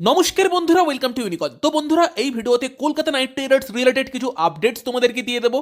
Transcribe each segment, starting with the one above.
নমস্কার বন্ধুরা welcome to ইউনিকন তো বন্ধুরা, এই ভিডিওতে কলকাতা নাইট রাইডার্স রিলেটেড কিছু আপডেটস তোমাদেরকে দিয়ে দেবো।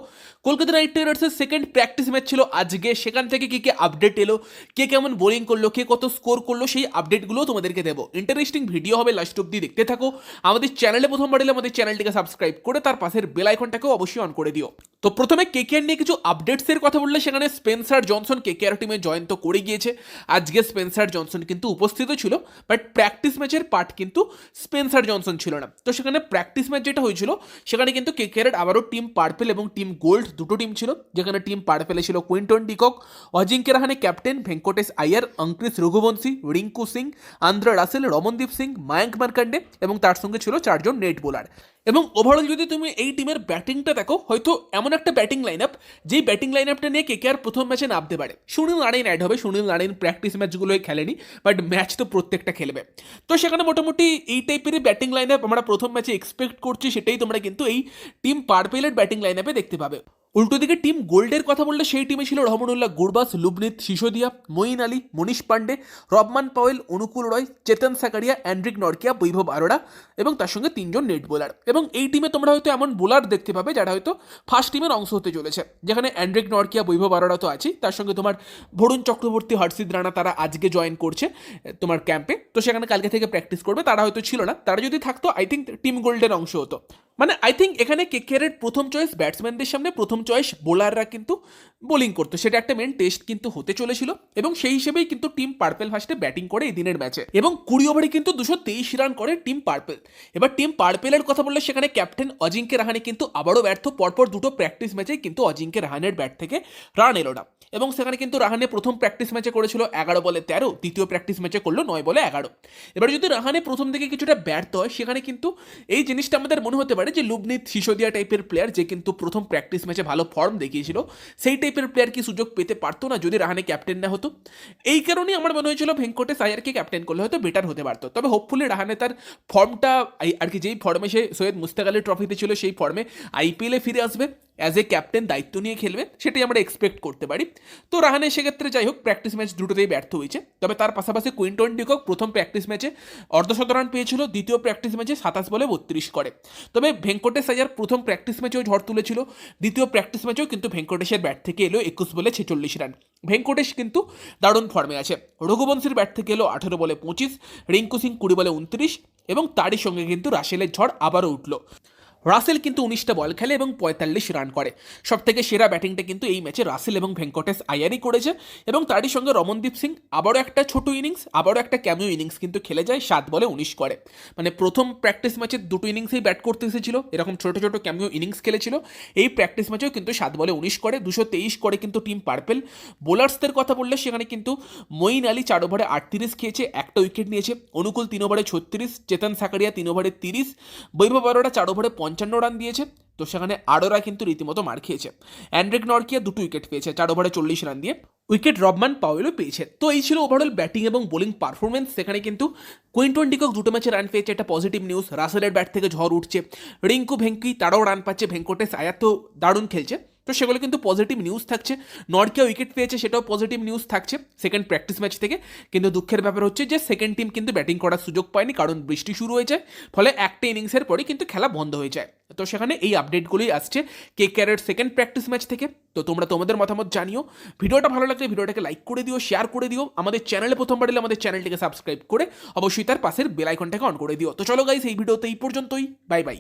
কলকাতা নাইট রাইডার্সের সেকেন্ড প্র্যাকটিস ম্যাচ ছিল আজকে। সেখান থেকে কি কি আপডেট এলো, কে কেমন বোলিং করল, কে কত স্কোর করল, সেই আপডেটগুলো তোমাদেরকে দেবো। ইন্টারেস্টিং ভিডিও হবে লাস্ট অব্দি দেখতে থাকো। আমাদের চ্যানেলে প্রথমবার এলে আমাদের চ্যানেলটিকে সাবস্ক্রাইব করে, তার পাশের বেল আইকনটাকেও অবশ্যই অন করে দিও। তো প্রথমে কে কেকেআর নিয়ে কিছু আপডেটসের কথা বললে, সেখানে স্পেন্সার জনসন কে কেকেআর টিমে জয়েন তো করে গিয়েছে। আজকে স্পেন্সার জনসন কিন্তু উপস্থিত ছিল বাট প্র্যাকটিস ম্যাচের পার্ট কিন্তু স্পেন্সার জনসন ছিল না। তো সেখানে প্র্যাকটিস ম্যাচ যেটা হয়েছিল, সেখানে কিন্তু কেকেআর আবারও টিম পার্পেল এবং টিম গোল্ড দুটো টিম ছিল। যেখানে টিম পার্পেলে ছিল Quinton de Kock Ajinkya Rahane captain Venkatesh Iyer Angkrish Raghuvanshi Rinku Singh Andre Russell Ramandeep Singh Mayank Markande এবং তার সঙ্গে ছিল চারজন নেট বোলার এবং ওভারঅল যদি তুমি এই টিমের ব্যাটিংটা দেখো, হয়তো এমন একটা ব্যাটিং লাইন আপ যে ব্যাটিং লাইন আপটা নিয়ে কেকেআর প্রথম ম্যাচে নামতে পারে। সুনীল নারায়ণ অ্যাড হবে সুনীল নারায়ণ প্র্যাকটিস ম্যাচগুলোই খেলেনি বাট ম্যাচ তো প্রত্যেকটা খেলবে। তো সেখানে মোটামুটি এই টাইপেরই ব্যাটিং লাইন আপ আমরা প্রথম ম্যাচে এক্সপেক্ট করছি, সেটাই তোমরা কিন্তু এই টিম পার্পেলের ব্যাটিং লাইন আপে দেখতে পাবে। উল্টো দিকে টিম গোল্ডের কথা বললে সেই টিমে ছিল Rahmanullah Gurbaz, Luvnith Sisodia, Moeen Ali, Manish Pandey Rovman Powell, Anukul Roy, Chetan Sakariya, Anrich Nortje, Vaibhav Arora এবং তার সঙ্গে তিনজন নেট বোলার এবং এই টিমে তোমরা হয়তো এমন বোলার দেখতে পাবে যারা হয়তো ফার্স্ট টিমের অংশ হতে চলেছে। যেখানে অ্যান্ড্রিক নরকিয়া, বৈভব আরোরা তো আছেই। তার সঙ্গে তোমার ভরুণ চক্রবর্তী হর্ষিদ রানা তারা আজকে জয়েন করছে তোমার ক্যাম্পে তো সেখানে কালকে থেকে প্র্যাকটিস করবে। তারা হয়তো ছিল না। তারা যদি থাকতো আই থিঙ্ক টিম গোল্ডের অংশ হতো। মানে আই থিঙ্ক এখানে কে কেকেআরের প্রথম চয়েস ব্যাটসম্যানদের সামনে প্রথম চয়েস বোলাররা কিন্তু বোলিং করতো। সেটা একটা মেন টেস্ট কিন্তু হতে চলেছিল এবং সেই হিসেবেই কিন্তু টিম পার্পেল ফার্স্টে ব্যাটিং করে এই দিনের ম্যাচে এবং কুড়ি ওভারে কিন্তু দুশো তেইশ রান করে টিম পার্পেল এবার টিম পার্পেলের কথা বললে সেখানে ক্যাপ্টেন অজিঙ্ক্য রাহানে কিন্তু আবারও ব্যর্থ। পরপর দুটো প্র্যাকটিস ম্যাচে কিন্তু অজিঙ্ক্য রাহানের ব্যাট থেকে রান এলো না। এবং সেখানে কিন্তু রাহানে প্রথম প্র্যাকটিস ম্যাচে করেছিল এগারো বলে তেরো, দ্বিতীয় প্র্যাকটিস ম্যাচে করল নয় বলে এগারো। এবার যদি রাহানে প্রথম দিকে কিছুটা ব্যর্থ হয়, সেখানে কিন্তু এই জিনিসটা আমাদের মনে হতে পারে যে লুবনিত সিসোদিয়া টাইপের প্লেয়ার যে কিন্তু প্রথম প্র্যাকটিস ম্যাচে ভালো ফর্ম দেখিয়েছিল, সেই টাইপের প্লেয়ার কি সুযোগ পেতে পারতো না যদি রাহানে ক্যাপ্টেন না হতো? এই কারণেই আমার মনে হয়েছিল ভেঙ্কটেশ আয়ারকে ক্যাপ্টেন করলে হয়তো বেটার হতে পারতো। তবে হোপফুলি রাহানে তার ফর্মটা আর কি যেই ফর্মে সে সৈয়দ মুস্তাক আলী ট্রফিতে ছিল, সেই ফর্মে আইপিএলে ফিরে আসবে অ্যাজ এ ক্যাপ্টেন দায়িত্ব নিয়ে খেলবে, সেটাই আমরা এক্সপেক্ট করতে পারি। তো রাহানে সেক্ষেত্রে যাই হোক প্র্যাকটিস ম্যাচ দুটোতেই ব্যর্থ হয়েছে। তবে তার পাশাপাশি কুইন্টন ডিকক প্রথম প্র্যাকটিস ম্যাচে অর্ধশত রান পেয়েছিল, দ্বিতীয় প্র্যাকটিস ম্যাচে সাতাশ বলে বত্রিশ করে। তবে ভেঙ্কটেশ আয়ার প্রথম প্র্যাকটিস ম্যাচেও ঝড় তুলেছিল, দ্বিতীয় প্র্যাকটিস ম্যাচেও কিন্তু ভেঙ্কটেশের ব্যাট থেকে এলো একুশ বলে ছেচল্লিশ রান ভেঙ্কটেশ কিন্তু দারুণ ফর্মে আছে। রঘুবংশীর ব্যাট থেকে এলো আঠেরো বলে পঁচিশ, রিঙ্কু সিং কুড়ি বলে উনত্রিশ এবং তারই সঙ্গে কিন্তু রাসেলের ঝড় আবারও উঠল। রাসেল কিন্তু উনিশটা বল খেলে এবং পঁয়তাল্লিশ রান করে। সব থেকে সেরা ব্যাটিংটা কিন্তু এই ম্যাচে রাসেল এবং ভেঙ্কটেশ আয়ারই করেছে এবং তারই সঙ্গে রমনদীপ সিং আবারও একটা ছোট ইনিংস, আবারও একটা ক্যামিও ইনিংস কিন্তু খেলে যায়, সাত বলে উনিশ করে। মানে প্রথম প্র্যাকটিস ম্যাচে দুটো ইনিংসেই ব্যাট করতে এসেছিল, এরকম ছোট ছোট ক্যামিও ইনিংস খেলেছিল। এই প্র্যাকটিস ম্যাচেও কিন্তু সাত বলে উনিশ করে, দুশো তেইশ করে কিন্তু টিম পার্পেল। বোলার্সদের কথা বললে সেখানে কিন্তু মঈন আলী চার ওভারে আটত্রিশ খেয়েছে, একটা উইকেট নিয়েছে। অনুকূল তিন ওভারে ছত্রিশ, চেতন সাকারিয়া তিন ওভারে তিরিশ, বৈভব বারোটা চার ওভারে পঞ্চান্ন রান দিয়েছে, তো সেখানে আরোরা কিন্তু রীতিমতো মার খেয়েছে। অ্যান্ড্রিক নরকিয়া দুটো উইকেট পেয়েছে, চার ওভারে চল্লিশ রান দিয়ে উইকেট রবমান পাওয়েলও পেয়েছে। তো এই ছিল ওভারঅল ব্যাটিং এবং বোলিং পারফরমেন্স সেখানে কিন্তু কুইন্টন ডিকক দুটো ম্যাচে রান পেয়েছে, একটা পজিটিভ নিউজ রাসেলের ব্যাট থেকে ঝড় উঠছে, রিঙ্কু ভেঙ্কি তারাও রান পাচ্ছে, ভেঙ্কটেশ আয়াত দারুণ খেলছে। তো সেগুলো কিন্তু পজিটিভ নিউজ থাকছে। নর্কিয়া উইকেট পেয়েছে, সেটাও পজিটিভ নিউজ থাকছে সেকেন্ড প্র্যাকটিস ম্যাচ থেকে। কিন্তু দুঃখের ব্যাপার হচ্ছে যে সেকেন্ড টিম কিন্তু ব্যাটিং করার সুযোগ পায়নি, কারণ বৃষ্টি শুরু হয়ে যায় ফলে একটা ইনিংসের পরে কিন্তু খেলা বন্ধ হয়ে যায়। তো সেখানে এই আপডেটগুলোই আসছে কে ক্যারের সেকেন্ড প্র্যাকটিস ম্যাচ থেকে। তো তোমরা তোমাদের মতামত জানিও। ভিডিওটা ভালো লাগলে ভিডিওটাকে লাইক করে দিও শেয়ার করে দিও। আমাদের চ্যানেলে প্রথমবার এলে আমাদের চ্যানেলটিকে সাবস্ক্রাইব করে অবশ্যই তার পাশের বেল আইকনটাকে অন করে দিও। তো চলো গাইস এই ভিডিওতে এই পর্যন্তই। Bye bye